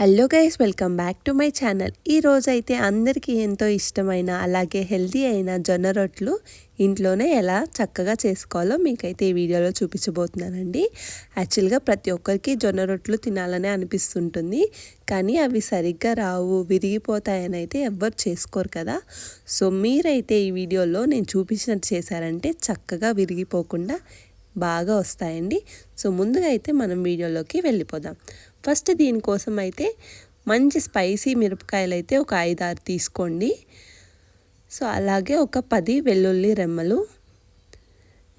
Hello guys welcome back to my channel. ఈ రోజైతే అందరికీ ఎంతో ఇష్టమైన అలాగే హెల్తీ అయిన జొన్న రొట్లు ఇంట్లోనే ఎలా చక్కగా చేసుకోవాలో మీకైతే ఈ వీడియోలో చూపించబోతున్నానండి. యాక్చువల్గా ప్రతి ఒక్కరికి జొన్న రొట్లు తినాలనే అనిపిస్తుంటుంది కానీ అవి సరిగ్గా రావు విరిగిపోతాయని అయితే ఎవ్వరు చేసుకోరు కదా. సో మీరైతే ఈ వీడియోలో నేను చూపించినట్టు చేశారంటే చక్కగా విరిగిపోకుండా బాగా వస్తాయండి. సో ముందుగా అయితే మనం వీడియోలోకి వెళ్ళిపోదాం. ఫస్ట్ దీనికోసం అయితే మంచి స్పైసీ మిరపకాయలు అయితే ఒక ఐదు ఆరు తీసుకోండి. సో అలాగే ఒక పది వెల్లుల్లి రెమ్మలు.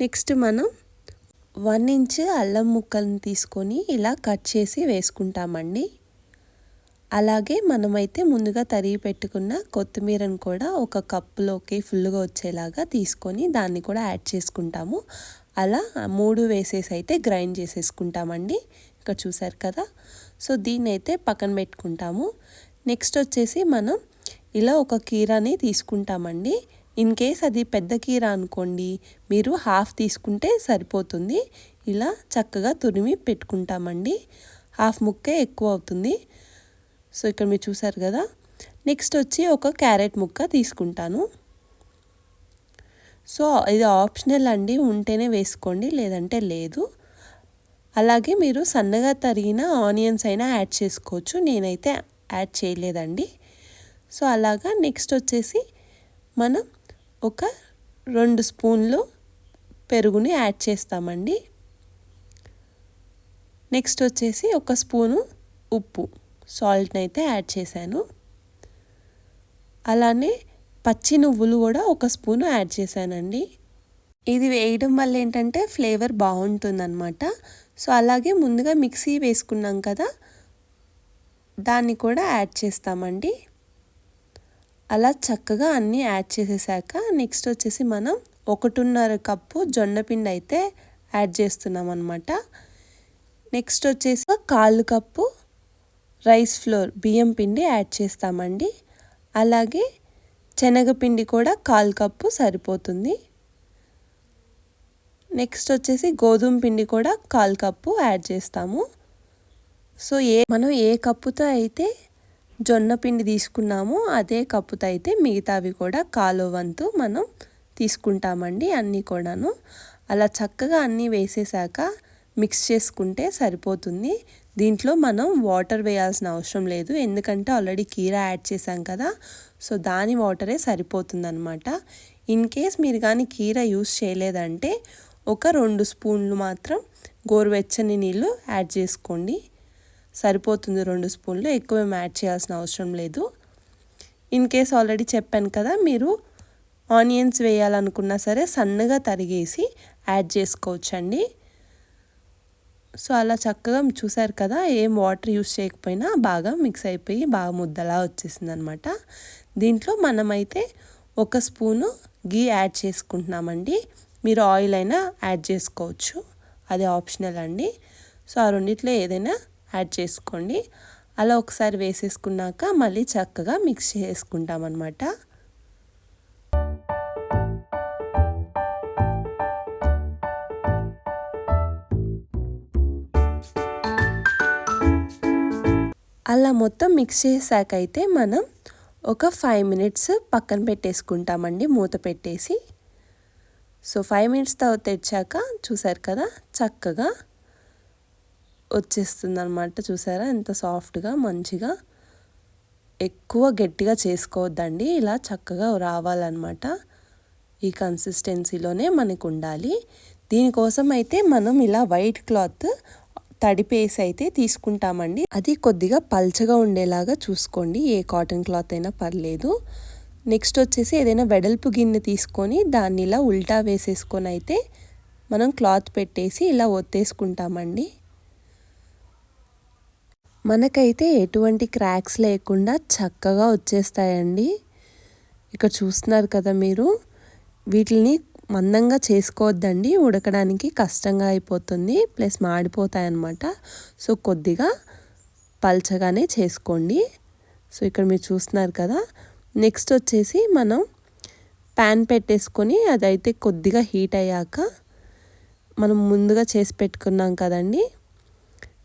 నెక్స్ట్ మనం వన్ ఇంచ్ అల్లం ముక్కలను తీసుకొని ఇలా కట్ చేసి వేసుకుంటామండి. అలాగే మనమైతే ముందుగా తరిగి పెట్టుకున్న కొత్తిమీరను కూడా ఒక కప్పులోకి ఫుల్గా వచ్చేలాగా తీసుకొని దాన్ని కూడా యాడ్ చేసుకుంటాము. అలా మూడు వేసేసి అయితే గ్రైండ్ చేసేసుకుంటామండి. ఇక్కడ చూసారు కదా. సో దీన్ని అయితే పక్కన పెట్టుకుంటాము. నెక్స్ట్ వచ్చేసి మనం ఇలా ఒక కీరాని తీసుకుంటామండి. ఇన్ కేస్ అది పెద్ద కీర అనుకోండి మీరు హాఫ్ తీసుకుంటే సరిపోతుంది. ఇలా చక్కగా తురిమి పెట్టుకుంటామండి. హాఫ్ ముక్కే ఎక్కువ అవుతుంది. సో ఇక్కడ మీరు చూసారు కదా. నెక్స్ట్ వచ్చి ఒక క్యారెట్ ముక్క తీసుకుంటాను. సో ఇది ఆప్షనల్ అండి ఉంటేనే వేసుకోండి లేదంటే లేదు. అలాగే మీరు సన్నగా తరిగిన ఆనియన్స్ అయినా యాడ్ చేసుకోవచ్చు. నేనైతే యాడ్ చేయలేదండి. సో అలాగా నెక్స్ట్ వచ్చేసి మనం ఒక రెండు స్పూన్లు పెరుగుని యాడ్ చేస్తామండి. నెక్స్ట్ వచ్చేసి ఒక స్పూను ఉప్పు సాల్ట్ని అయితే యాడ్ చేశాను. అలానే పచ్చి నువ్వులు కూడా ఒక స్పూను యాడ్ చేశానండి. ఇది వేయడం వల్ల ఏంటంటే ఫ్లేవర్ బాగుంటుందన్నమాట. సో అలాగే ముందుగా మిక్సీ వేసుకున్నాం కదా దాన్ని కూడా యాడ్ చేస్తామండి. అలా చక్కగా అన్నీ యాడ్ చేసేసాక నెక్స్ట్ వచ్చేసి మనం ఒకటిన్నర కప్పు జొన్నపిండి అయితే యాడ్ చేస్తున్నాం అనమాట నెక్స్ట్ వచ్చేసి కాళ్ళు కప్పు రైస్ ఫ్లోర్ బియ్యం పిండి యాడ్ చేస్తామండి. అలాగే శనగపిండి కూడా కాలు కప్పు సరిపోతుంది. నెక్స్ట్ వచ్చేసి గోధుమ పిండి కూడా కాల్ కప్పు యాడ్ చేస్తాము. సో ఏ మనం ఏ కప్పుతో అయితే జొన్న పిండి తీసుకున్నామో అదే కప్పుతో అయితే మిగతావి కూడా కాలు వంతు మనం తీసుకుంటామండి అన్నీ కూడాను. అలా చక్కగా అన్నీ వేసేసాక మిక్స్ చేసుకుంటే సరిపోతుంది. దీంట్లో మనం వాటర్ వేయాల్సిన అవసరం లేదు. ఎందుకంటే ఆల్రెడీ కీరా యాడ్ చేసాం కదా. సో దాని వాటరే సరిపోతుందన్నమాట. ఇన్ కేస్ మీరు కానీ కీర యూస్ చేయలేదంటే ఒక రెండు స్పూన్లు మాత్రం గోరువెచ్చని నీళ్ళు యాడ్ చేసుకోండి. సరిపోతుంది రెండు స్పూన్లు ఎక్కువ యాడ్ చేయాల్సిన అవసరం లేదు. ఇన్ కేస్ ఆల్రెడీ చెప్పాను కదా మీరు ఆనియన్స్ వేయాలనుకున్నా సరే సన్నగా తరిగేసి యాడ్ చేసుకోవచ్చండి. సో అలా చక్కగా చూసారు కదా ఏం వాటర్ యూస్ చేయకపోయినా బాగా మిక్స్ అయిపోయి బాగా ముద్దలా వచ్చేసింది అనమాట దీంట్లో మనమైతే ఒక స్పూను గీ యాడ్ చేసుకుంటున్నామండి. మీరు ఆయిల్ అయినా యాడ్ చేసుకోవచ్చు. అది ఆప్షనల్ అండి. సో ఆ రెండిట్లో ఏదైనా యాడ్ చేసుకోండి. అలా ఒకసారి వేసేసుకున్నాక మళ్ళీ చక్కగా మిక్స్ చేసుకుంటాం అన్నమాట అలా మొత్తం మిక్స్ చేసాకైతే అయితే మనం ఒక ఫైవ్ మినిట్స్ పక్కన పెట్టేసుకుంటామండి. మూత పెట్టేసి సో ఫైవ్ మినిట్స్ తర్వాత తెచ్చాక చూసారు కదా చక్కగా వచ్చేస్తుంది అనమాట చూసారా? ఎంత సాఫ్ట్గా మంచిగా ఎక్కువ గట్టిగా చేసుకోవద్దండి. ఇలా చక్కగా రావాలన్నమాట. ఈ కన్సిస్టెన్సీలోనే మనకు ఉండాలి దీనికోసం అయితే మనం ఇలా వైట్ క్లాత్ తడిపేసి అయితే తీసుకుంటామండి. అది కొద్దిగా పల్చగా ఉండేలాగా చూసుకోండి. ఏ కాటన్ క్లాత్ అయినా పర్లేదు. నెక్స్ట్ వచ్చేసి ఏదైనా వెడల్పు గిన్నె తీసుకొని దాన్ని ఇలా ఉల్టా వేసేసుకొని అయితే మనం క్లాత్ పెట్టేసి ఇలా ఒత్తేసుకుంటామండి. మనకైతే ఎటువంటి క్రాక్స్ లేకుండా చక్కగా వచ్చేస్తాయండి. ఇక్కడ చూస్తున్నారు కదా మీరు వీటిని మందంగా చేసుకోవద్దండి. ఉడకడానికి కష్టంగా అయిపోతుంది ప్లస్ మాడిపోతాయి అన్నమాట సో కొద్దిగా పల్చగానే చేసుకోండి. సో ఇక్కడ మీరు చూస్తున్నారు కదా నెక్స్ట్ వచ్చేసి మనం ప్యాన్ పెట్టేసుకొని అదైతే కొద్దిగా హీట్ అయ్యాక మనం ముందుగా చేసి పెట్టుకున్నాం కదండి.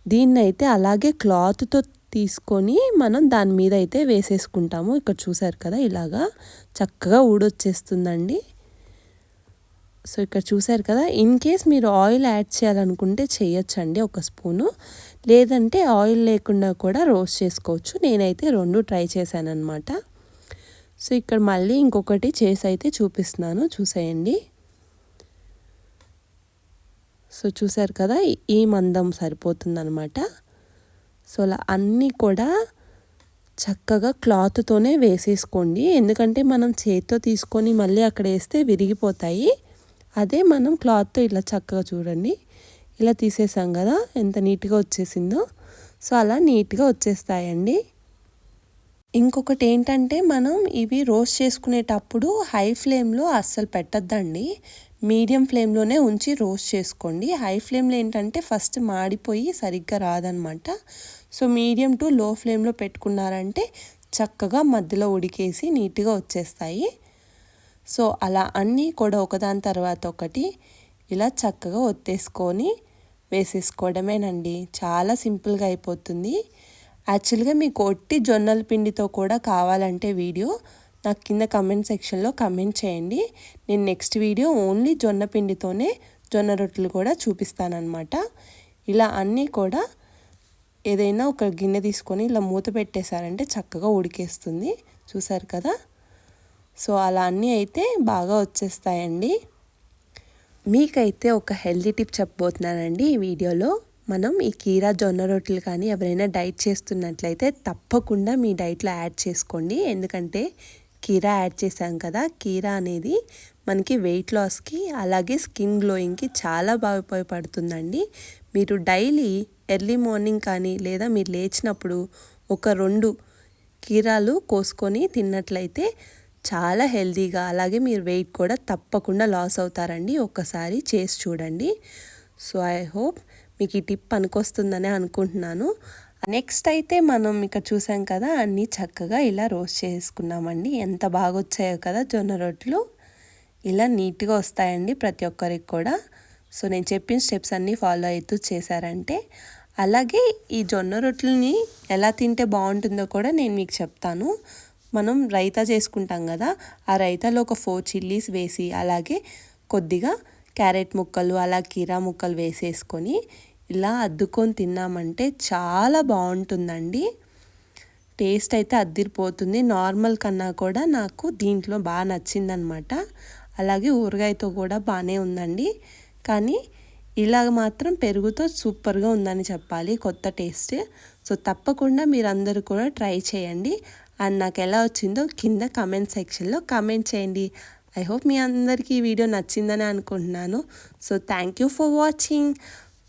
దీన్ని అయితే అలాగే క్లాత్తో తీసుకొని మనం దాని మీద అయితే వేసేసుకుంటాము. ఇక్కడ చూసారు కదా ఇలాగా చక్కగా ఊడొచ్చేస్తుందండి. సో ఇక్కడ చూసారు కదా ఇన్ కేస్ మీరు ఆయిల్ యాడ్ చేయాలనుకుంటే చేయొచ్చండి ఒక స్పూను లేదంటే ఆయిల్ లేకుండా కూడా రోస్ట్ చేసుకోవచ్చు. నేనైతే రెండు ట్రై చేశాను అనమాట సో ఇక్కడ మళ్ళీ ఇంకొకటి చేసి అయితే చూపిస్తున్నాను. చూసేయండి. సో చూసారు కదా ఈ మందం సరిపోతుందనమాట సో అలా అన్నీ కూడా చక్కగా క్లాత్తోనే వేసేసుకోండి. ఎందుకంటే మనం చేత్తో తీసుకొని మళ్ళీ అక్కడ వేస్తే విరిగిపోతాయి. అదే మనం క్లాత్తో ఇలా చక్కగా చూడండి. ఇలా తీసేసాం కదా ఎంత నీట్గా వచ్చేసిందో. సో అలా నీట్గా వచ్చేస్తాయండి. ఇంకొకటి ఏంటంటే మనం ఇవి రోస్ట్ చేసుకునేటప్పుడు హై ఫ్లేమ్లో అస్సలు పెట్టద్దండి. మీడియం ఫ్లేమ్లోనే ఉంచి రోస్ట్ చేసుకోండి. హై ఫ్లేమ్లో ఏంటంటే ఫస్ట్ మాడిపోయి సరిగ్గా రాదనమాట. సో మీడియం టు లో ఫ్లేమ్లో పెట్టుకున్నారంటే చక్కగా మధ్యలో ఉడికేసి నీట్గా వచ్చేస్తాయి. సో అలా అన్నీ కూడా ఒకదాని తర్వాత ఒకటి ఇలా చక్కగా ఒత్తేసుకొని వేసేసుకోవడమేనండి. చాలా సింపుల్గా అయిపోతుంది. యాక్చువల్గా మీకు ఒట్టి జొన్నల పిండితో కూడా కావాలంటే వీడియో నాకు కింద కమెంట్ సెక్షన్లో కమెంట్ చేయండి. నేను నెక్స్ట్ వీడియో ఓన్లీ జొన్న పిండితోనే జొన్న రొట్టెలు కూడా చూపిస్తానమాట ఇలా అన్నీ కూడా ఏదైనా ఒక గిన్నె తీసుకొని ఇలా మూత పెట్టేశారంటే చక్కగా ఉడికేస్తుంది. చూసారు కదా? సో అలా అన్నీ అయితే బాగా వచ్చేస్తాయండి. మీకైతే ఒక హెల్దీ టిప్ చెప్పబోతున్నానండి ఈ వీడియోలో. మనం ఈ కీరా జొన్న రొట్టెలు కానీ ఎవరైనా డైట్ చేస్తున్నట్లయితే తప్పకుండా మీ డైట్లో యాడ్ చేసుకోండి. ఎందుకంటే కీరా యాడ్ చేశాం కదా కీరా అనేది మనకి వెయిట్ లాస్కి అలాగే స్కిన్ గ్లోయింగ్కి చాలా బాగా ఉపయోగపడుతుందండి. మీరు డైలీ ఎర్లీ మార్నింగ్ కానీ లేదా మీరు లేచినప్పుడు ఒక రెండు కీరాలు కోసుకొని తిన్నట్లయితే చాలా హెల్తీగా అలాగే మీరు వెయిట్ కూడా తప్పకుండా లాస్ అవుతారండి. ఒక్కసారి చేసి చూడండి. సో ఐ హోప్ మీకు ఈ టిప్ పనికొస్తుందని అనుకుంటున్నాను. నెక్స్ట్ అయితే మనం ఇక్కడ చూసాం కదా అన్నీ చక్కగా ఇలా రోస్ట్ చేసుకున్నామండి. ఎంత బాగా వచ్చాయో కదా జొన్న రొట్టెలు. ఇలా నీట్గా వస్తాయండి ప్రతి ఒక్కరికి కూడా. సో నేను చెప్పిన స్టెప్స్ అన్నీ ఫాలో అవుతూ చేశారంటే అలాగే ఈ జొన్న రొట్టెలని ఎలా తింటే బాగుంటుందో కూడా నేను మీకు చెప్తాను. మనం రైతా చేసుకుంటాం కదా ఆ రైతాలో ఒక ఫోర్ చిల్లీస్ వేసి అలాగే కొద్దిగా క్యారెట్ ముక్కలు అలా కీరా ముక్కలు వేసేసుకొని ఇలా అద్దుకొని తిన్నామంటే చాలా బాగుంటుందండి. టేస్ట్ అయితే అద్దిరిపోతుంది. నార్మల్ కన్నా కూడా నాకు దీంట్లో బాగా నచ్చిందనమాట. అలాగే ఊరగాయతో కూడా బాగానే ఉందండి. కానీ ఇలాగ మాత్రం పెరుగుతో సూపర్గా ఉందని చెప్పాలి కొత్త టేస్ట్. సో తప్పకుండా మీరందరూ కూడా ట్రై చేయండి. అండ్ నాకు ఎలా వచ్చిందో కింద కమెంట్ సెక్షన్లో కమెంట్ చేయండి. ఐ హోప్ మీ అందరికీ ఈ వీడియో నచ్చిందని అనుకుంటున్నాను. So thank you for watching.